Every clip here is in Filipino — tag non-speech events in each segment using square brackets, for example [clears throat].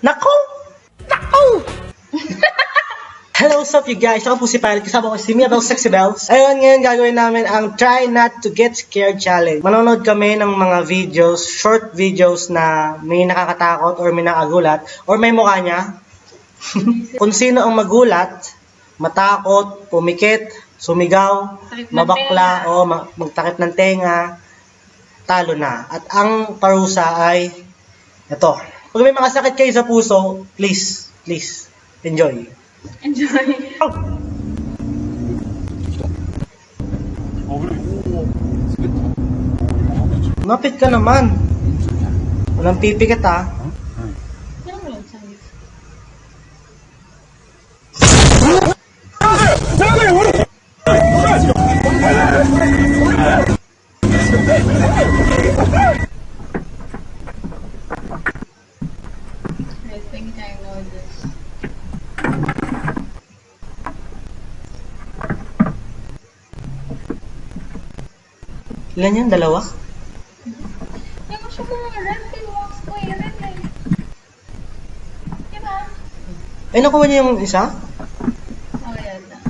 Nako! Nako! [laughs] Hello, what's up you guys? Ako po si Pilot. Kasama ko si Mia Bell Sexy Bells. Ayun, ngayon gagawin namin ang Try Not to Get Scared Challenge. Manonood kami ng mga videos, short videos na may nakakatakot or may nakagulat or may mukha niya. [laughs] Kung sino ang magulat, matakot, pumikit, sumigaw, mabakla, o ma- magtakip ng tenga, talo na. At ang parusa ay ito. Kung may mga sakit kayo sa puso, please, please, enjoy. Enjoy. Oh! Mapit ka naman. Walang pipikit ah. Ano mo yun, sabi? I think I know this. Ilan yan? Dalawa? Mo siya mga red, pinungs ko eh, red eh. Diba? Ay, nakuha niya yung isa? Oh, yan na.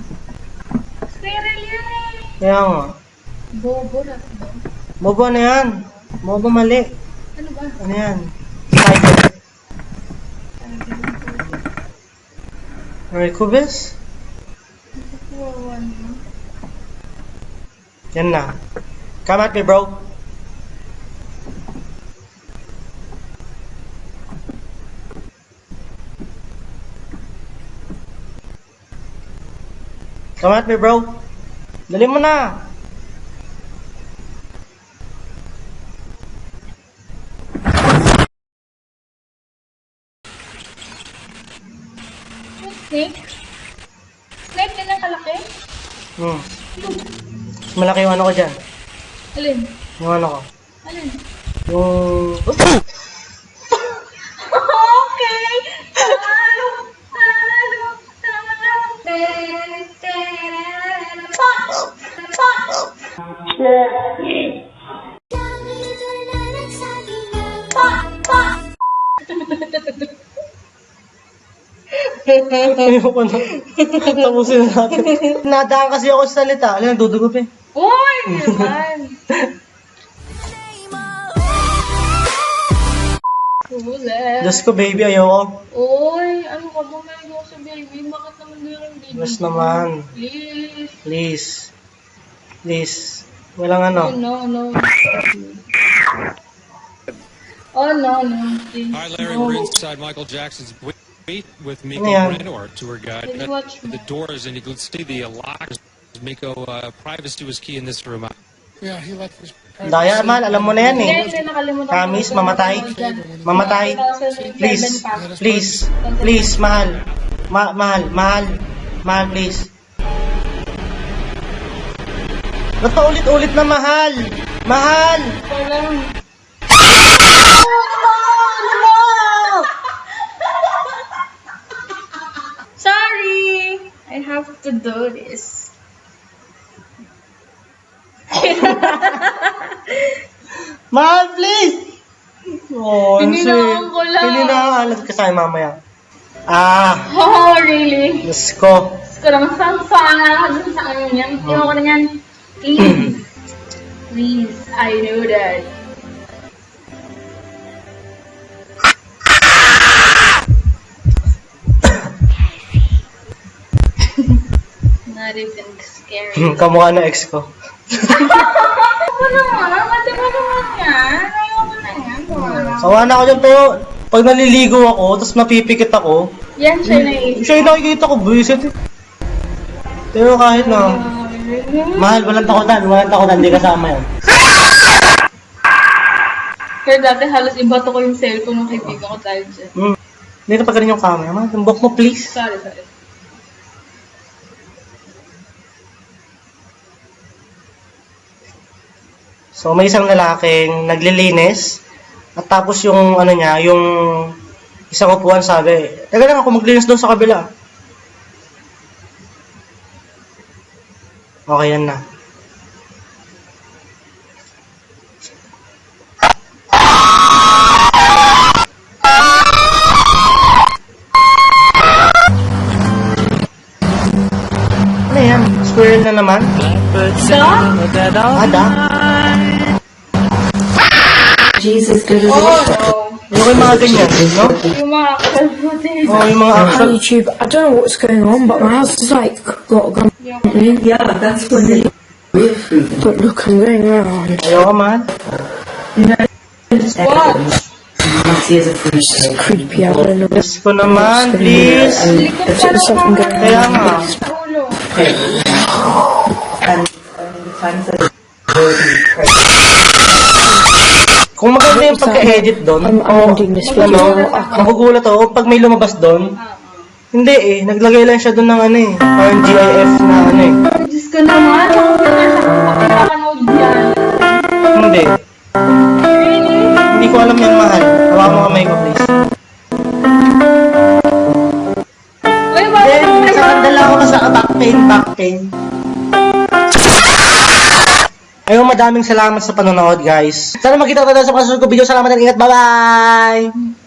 Squirrel yan eh. Kaya nga. Bobo rat ba? Bobo na yan. Bobo mali. Ano ba? Ano yan? Tiger. Recubus? Yan na. Come at me, bro. Come at me, bro. Dali mo na. Snake? Snake din ang kalaki? Hmm. Malaki yung ano ko dyan. Alin? Yung ano ko. Alin? Yung... Okay! Talo! Talo! Talo! Tere, tere, pak! Pak! Ayoko na. Tapusin na natin. Nadaan kasi ako sa salita. Alam, dudugo pa eh. Uy! Naman! Diyos ko, baby, ayoko. Uy! Ano ka ba? May ako sa baby. Bakit naman di rin baby? Yes naman. Please. Please. Please. Walang ano. Oh, no, no. Oh, no, no. Please. Hi, Larry. No. We're inside Michael Jackson's with Miko Ano yan? Our tour guide. Let's watch the doors, and you can see the lockers. Miko, uh, privacy was key in this room. Yeah, he left his Daya man, alam mo na yan Hindi, eh. hindi. Promise, mamatay. Mamatay. Please. Please. Please, mahal. Ma mahal. Mahal. Mahal, please. Ba't ulit-ulit na mahal? Mahal! Walang. Have to do this. Mahal, please! Oh, Hinilaan ko lang. Hinilaan. Ka sa'yo mamaya. Ah, Oh, really? Diyos ko. Gusto ko naman saan saan ano niyan. Ayaw ko na yan. Please. [clears throat] Please. I know that. Not even scary. Hmm, [laughs] kamukha na ex ko. Ako naman, mati ba naman yan? Ayoko na yan. Sawa na ako dyan, pero pag naliligo ako, tapos napipikit ako, Yan siya na siya yung nakikita ko, buwisit eh. Pero kahit na, mahal, walang takutan, walang takutan, hindi kasama yan. Pero dati halos ibato ko yung cellphone ng kaibigan ko dahil dyan. Hmm. Na pa ganun yung camera, mahal, tumbok mo please. Sorry, sorry. So may isang lalaking naglilinis at tapos yung ano niya, yung isang upuan sabi, Teka lang ako maglinis doon sa kabila. Okay yan na. Ano yan? Squirrel na naman? Ada? Ada? Ah, Jesus, good as Oo, no. Yung yung mga ganyan, no? Yung mga kalbutin. Oh, yung mga on. YouTube. I don't know what's going on, but my house is like got a gun. Yeah, that's they. But look, I'm going around. Ayoko man. What? See as. It's creepy. I don't know. Diyos ko naman, please. Um, Likod Is there something going on? Kaya nga. Ulo. And um, Kung maganda yung pagka-edit doon, I'm, I'm ending this video. ano, magugulat ako pag may lumabas doon. Hindi eh, naglagay lang siya doon ng ano eh, parang GIF na ano eh. Diyos ko naman. Ko makapanood yan. Hindi. Hindi ko alam yan mahal. Hawakan mo kamay ko please. Then, sa dala ako sa back pain, back pain. Ayun, madaming salamat sa panonood, guys. Sana magkita tayo sa mga susunod ko video. Salamat at ingat. Bye-bye!